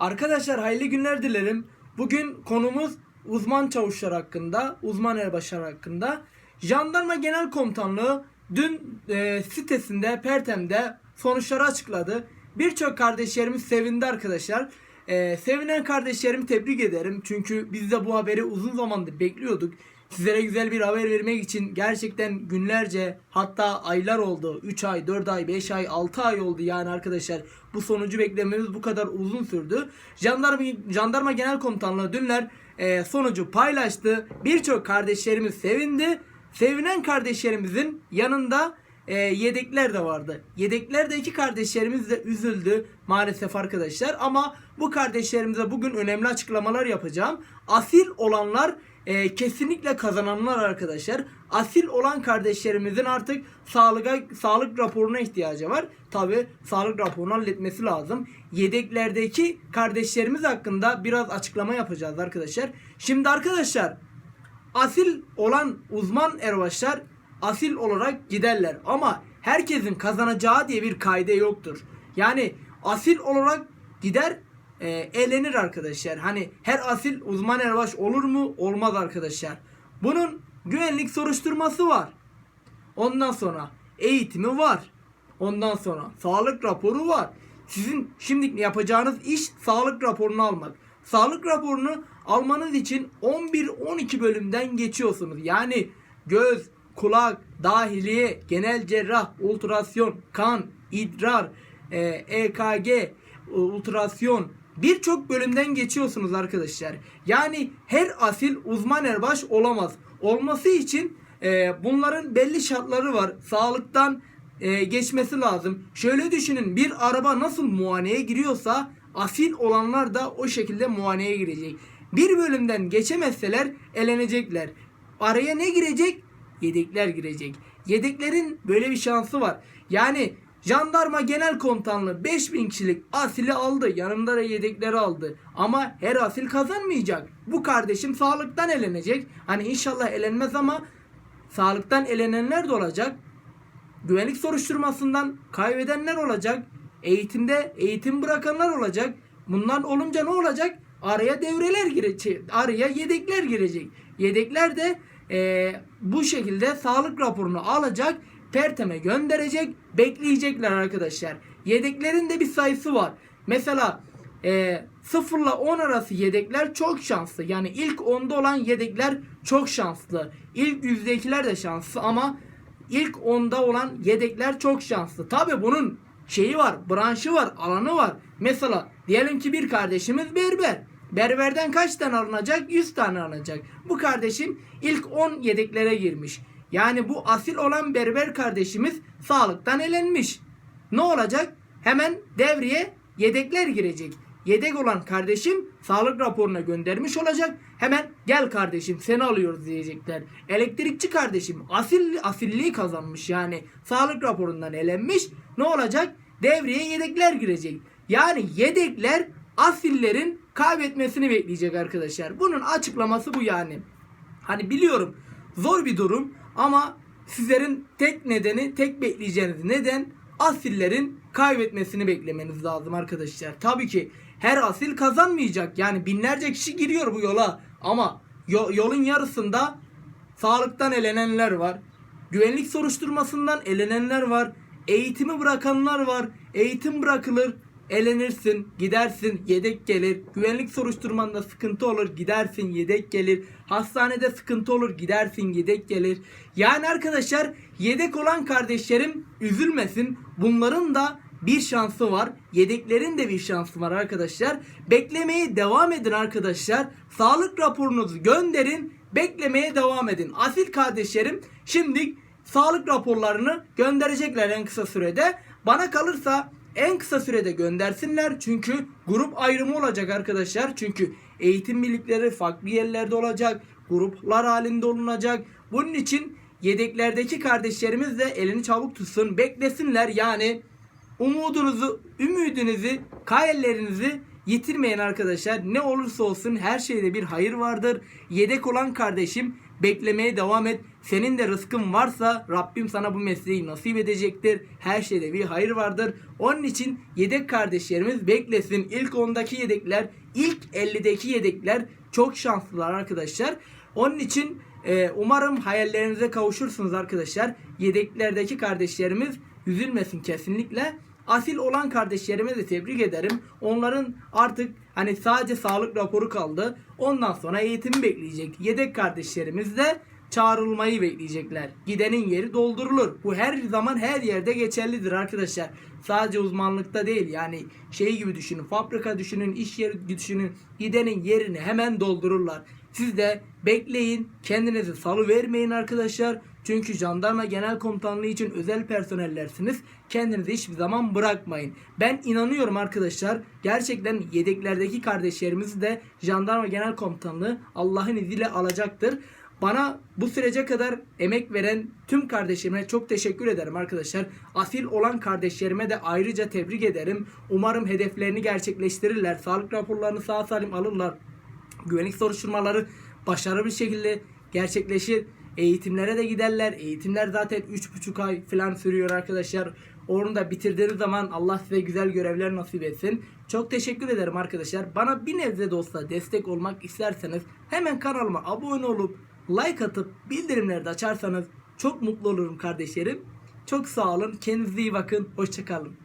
Arkadaşlar hayırlı günler dilerim. Bugün konumuz uzman çavuşlar hakkında, uzman erbaşlar hakkında. Jandarma Genel Komutanlığı dün e, sitesinde, Pertem'de sonuçları açıkladı. Birçok kardeşlerimiz sevindi arkadaşlar. E, sevinen kardeşlerimi tebrik ederim. Çünkü biz de bu haberi uzun zamandır bekliyorduk. Sizlere güzel bir haber vermek için gerçekten günlerce hatta aylar oldu. 3 ay, 4 ay, 5 ay, 6 ay oldu yani arkadaşlar. Bu sonucu beklememiz bu kadar uzun sürdü. Jandarma, Jandarma Genel Komutanlığı dünler e, sonucu paylaştı. Birçok kardeşlerimiz sevindi. Sevinen kardeşlerimizin yanında e, yedekler de vardı. Yedeklerde iki kardeşlerimiz de üzüldü maalesef arkadaşlar. Ama bu kardeşlerimize bugün önemli açıklamalar yapacağım. Asil olanlar e, kesinlikle kazananlar arkadaşlar. Asil olan kardeşlerimizin artık sağlığa, sağlık raporuna ihtiyacı var. Tabi sağlık raporunu halletmesi lazım. Yedeklerdeki kardeşlerimiz hakkında biraz açıklama yapacağız arkadaşlar. Şimdi arkadaşlar asil olan uzman erbaşlar asil olarak giderler. Ama herkesin kazanacağı diye bir kaide yoktur. Yani asil olarak gider e, elenir arkadaşlar. Hani her asil uzman erbaş olur mu? Olmaz arkadaşlar. Bunun güvenlik soruşturması var. Ondan sonra eğitimi var. Ondan sonra sağlık raporu var. Sizin şimdi yapacağınız iş sağlık raporunu almak. Sağlık raporunu almanız için 11-12 bölümden geçiyorsunuz. Yani göz, kulak, dahiliye, genel cerrah, ultrasyon, kan, idrar, e, EKG, ultrasyon birçok bölümden geçiyorsunuz arkadaşlar. Yani her asil uzman erbaş olamaz. Olması için e, bunların belli şartları var. Sağlıktan e, geçmesi lazım. Şöyle düşünün bir araba nasıl muayeneye giriyorsa asil olanlar da o şekilde muayeneye girecek. Bir bölümden geçemezseler elenecekler. Araya ne girecek? Yedekler girecek. Yedeklerin böyle bir şansı var. Yani Jandarma Genel Komutanlığı 5000 kişilik asili aldı. Yanında da yedekleri aldı. Ama her asil kazanmayacak. Bu kardeşim sağlıktan elenecek. Hani inşallah elenmez ama sağlıktan elenenler de olacak. Güvenlik soruşturmasından kaybedenler olacak. Eğitimde eğitim bırakanlar olacak. Bunlar olunca ne olacak? Araya devreler girecek. Araya yedekler girecek. Yedekler de eee, bu şekilde sağlık raporunu alacak. Pertem'e gönderecek. Bekleyecekler arkadaşlar. Yedeklerin de bir sayısı var. Mesela e, 0 ile 10 arası yedekler çok şanslı. Yani ilk 10'da olan yedekler çok şanslı. İlk yüzdekiler de şanslı ama ilk 10'da olan yedekler çok şanslı. Tabi bunun şeyi var, branşı var, alanı var. Mesela diyelim ki bir kardeşimiz berber. Berberden kaç tane alınacak? 100 tane alınacak. Bu kardeşim ilk 10 yedeklere girmiş. Yani bu asil olan berber kardeşimiz sağlıktan elenmiş. Ne olacak? Hemen devreye yedekler girecek. Yedek olan kardeşim sağlık raporuna göndermiş olacak. Hemen gel kardeşim seni alıyoruz diyecekler. Elektrikçi kardeşim asil asilliği kazanmış yani sağlık raporundan elenmiş. Ne olacak? Devreye yedekler girecek. Yani yedekler asillerin kaybetmesini bekleyecek arkadaşlar. Bunun açıklaması bu yani. Hani biliyorum zor bir durum ama sizlerin tek nedeni, tek bekleyeceğiniz neden asillerin kaybetmesini beklemeniz lazım arkadaşlar. Tabii ki her asil kazanmayacak. Yani binlerce kişi giriyor bu yola ama yo- yolun yarısında sağlıktan elenenler var. Güvenlik soruşturmasından elenenler var. Eğitimi bırakanlar var. Eğitim bırakılır. Elenirsin, gidersin, yedek gelir. Güvenlik soruşturmanda sıkıntı olur, gidersin, yedek gelir. Hastanede sıkıntı olur, gidersin, yedek gelir. Yani arkadaşlar yedek olan kardeşlerim üzülmesin. Bunların da bir şansı var. Yedeklerin de bir şansı var arkadaşlar. Beklemeye devam edin arkadaşlar. Sağlık raporunuzu gönderin. Beklemeye devam edin. Asil kardeşlerim şimdi sağlık raporlarını gönderecekler en kısa sürede. Bana kalırsa en kısa sürede göndersinler. Çünkü grup ayrımı olacak arkadaşlar. Çünkü eğitim birlikleri farklı yerlerde olacak. Gruplar halinde olunacak. Bunun için yedeklerdeki kardeşlerimiz de elini çabuk tutsun. Beklesinler yani umudunuzu, ümidinizi, hayallerinizi yitirmeyin arkadaşlar. Ne olursa olsun her şeyde bir hayır vardır. Yedek olan kardeşim beklemeye devam et. Senin de rızkın varsa Rabbim sana bu mesleği nasip edecektir. Her şeyde bir hayır vardır. Onun için yedek kardeşlerimiz beklesin. İlk 10'daki yedekler, ilk 50'deki yedekler çok şanslılar arkadaşlar. Onun için e, umarım hayallerinize kavuşursunuz arkadaşlar. Yedeklerdeki kardeşlerimiz üzülmesin kesinlikle. Asil olan kardeşlerime de tebrik ederim. Onların artık hani sadece sağlık raporu kaldı. Ondan sonra eğitimi bekleyecek. Yedek kardeşlerimiz de çağrılmayı bekleyecekler. Gidenin yeri doldurulur. Bu her zaman her yerde geçerlidir arkadaşlar. Sadece uzmanlıkta değil yani şey gibi düşünün. Fabrika düşünün, iş yeri düşünün. Gidenin yerini hemen doldururlar. Siz de bekleyin. Kendinizi salı vermeyin arkadaşlar. Çünkü jandarma genel komutanlığı için özel personellersiniz. Kendinizi hiçbir zaman bırakmayın. Ben inanıyorum arkadaşlar. Gerçekten yedeklerdeki kardeşlerimizi de jandarma genel komutanlığı Allah'ın izniyle alacaktır. Bana bu sürece kadar emek veren tüm kardeşlerime çok teşekkür ederim arkadaşlar. Asil olan kardeşlerime de ayrıca tebrik ederim. Umarım hedeflerini gerçekleştirirler. Sağlık raporlarını sağ salim alırlar. Güvenlik soruşturmaları başarılı bir şekilde gerçekleşir. Eğitimlere de giderler. Eğitimler zaten 3,5 ay falan sürüyor arkadaşlar. Onu da bitirdiğiniz zaman Allah size güzel görevler nasip etsin. Çok teşekkür ederim arkadaşlar. Bana bir nebze de olsa destek olmak isterseniz hemen kanalıma abone olup like atıp bildirimleri de açarsanız çok mutlu olurum kardeşlerim. Çok sağ olun. Kendinize iyi bakın. Hoşçakalın.